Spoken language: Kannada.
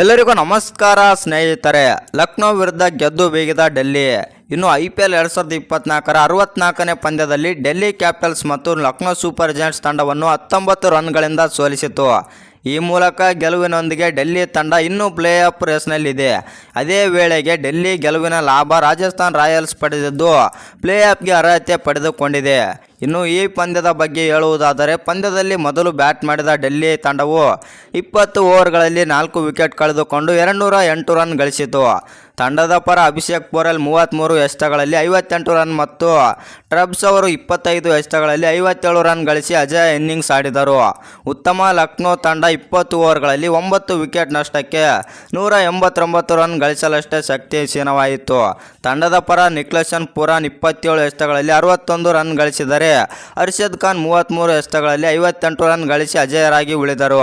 ಎಲ್ಲರಿಗೂ ನಮಸ್ಕಾರ ಸ್ನೇಹಿತರೆ. ಲಕ್ನೋ ವಿರುದ್ಧ ಗೆದ್ದು ಬೀಗಿದ ಡೆಲ್ಲಿ. ಇನ್ನು ಐ ಪಿ ಎಲ್ ಎರಡು ಸಾವಿರದ ಇಪ್ಪತ್ನಾಲ್ಕರ ಅರವತ್ನಾಲ್ಕನೇ ಪಂದ್ಯದಲ್ಲಿ ಡೆಲ್ಲಿ ಕ್ಯಾಪಿಟಲ್ಸ್ ಮತ್ತು ಲಕ್ನೋ ಸೂಪರ್ ಜೈಂಟ್ಸ್ ತಂಡವನ್ನು ಹತ್ತೊಂಬತ್ತು ರನ್ಗಳಿಂದ ಸೋಲಿಸಿತು. ಈ ಮೂಲಕ ಗೆಲುವಿನೊಂದಿಗೆ ಡೆಲ್ಲಿ ತಂಡ ಇನ್ನೂ ಪ್ಲೇ ಆಫ್ ರೇಸ್ನಲ್ಲಿದೆ. ಅದೇ ವೇಳೆಗೆ ಡೆಲ್ಲಿ ಗೆಲುವಿನ ಲಾಭ ರಾಜಸ್ಥಾನ್ ರಾಯಲ್ಸ್ ಪಡೆದಿದ್ದು ಪ್ಲೇ ಆಫ್ಗೆ ಅರ್ಹತೆ ಪಡೆದುಕೊಂಡಿದೆ. ಇನ್ನು ಈ ಪಂದ್ಯದ ಬಗ್ಗೆ ಹೇಳುವುದಾದರೆ, ಪಂದ್ಯದಲ್ಲಿ ಮೊದಲು ಬ್ಯಾಟ್ ಮಾಡಿದ ಡೆಲ್ಲಿ ತಂಡವು ಇಪ್ಪತ್ತು ಓವರ್ಗಳಲ್ಲಿ ನಾಲ್ಕು ವಿಕೆಟ್ ಕಳೆದುಕೊಂಡು ಎರಡುನೂರ ಎಂಟು ರನ್ ಗಳಿಸಿತು. ತಂಡದ ಪರ ಅಭಿಷೇಕ್ ಪೋರೆಲ್ ಮೂವತ್ತ್ಮೂರು ಎಷ್ಟಗಳಲ್ಲಿ ಐವತ್ತೆಂಟು ರನ್ ಮತ್ತು ಟ್ರಬ್ಸ್ ಅವರು ಇಪ್ಪತ್ತೈದು ಎಷ್ಟಗಳಲ್ಲಿ ಐವತ್ತೇಳು ರನ್ ಗಳಿಸಿ ಅಜಯ ಇನ್ನಿಂಗ್ಸ್ ಆಡಿದರು. ಉತ್ತಮ ಲಕ್ನೋ ತಂಡ ಇಪ್ಪತ್ತು ಓವರ್ಗಳಲ್ಲಿ ಒಂಬತ್ತು ವಿಕೆಟ್ ನಷ್ಟಕ್ಕೆ ನೂರ ಎಂಬತ್ತೊಂಬತ್ತು ರನ್ ಗಳಿಸಲಷ್ಟೇ ಶಕ್ತಿಹೀನವಾಯಿತು ತಂಡದ ಪರ ನಿಕ್ಲಸನ್ ಪುರಾನ್ ಇಪ್ಪತ್ತೇಳು ಎಷ್ಟಗಳಲ್ಲಿ ಅರವತ್ತೊಂದು ರನ್ ಗಳಿಸಿದರೆ ಅರ್ಷದ್ ಖಾನ್ ಮೂವತ್ತ್ಮೂರು ಎಷ್ಟಗಳಲ್ಲಿ ಐವತ್ತೆಂಟು ರನ್ ಗಳಿಸಿ ಅಜೇಯರಾಗಿ ಉಳಿದರು.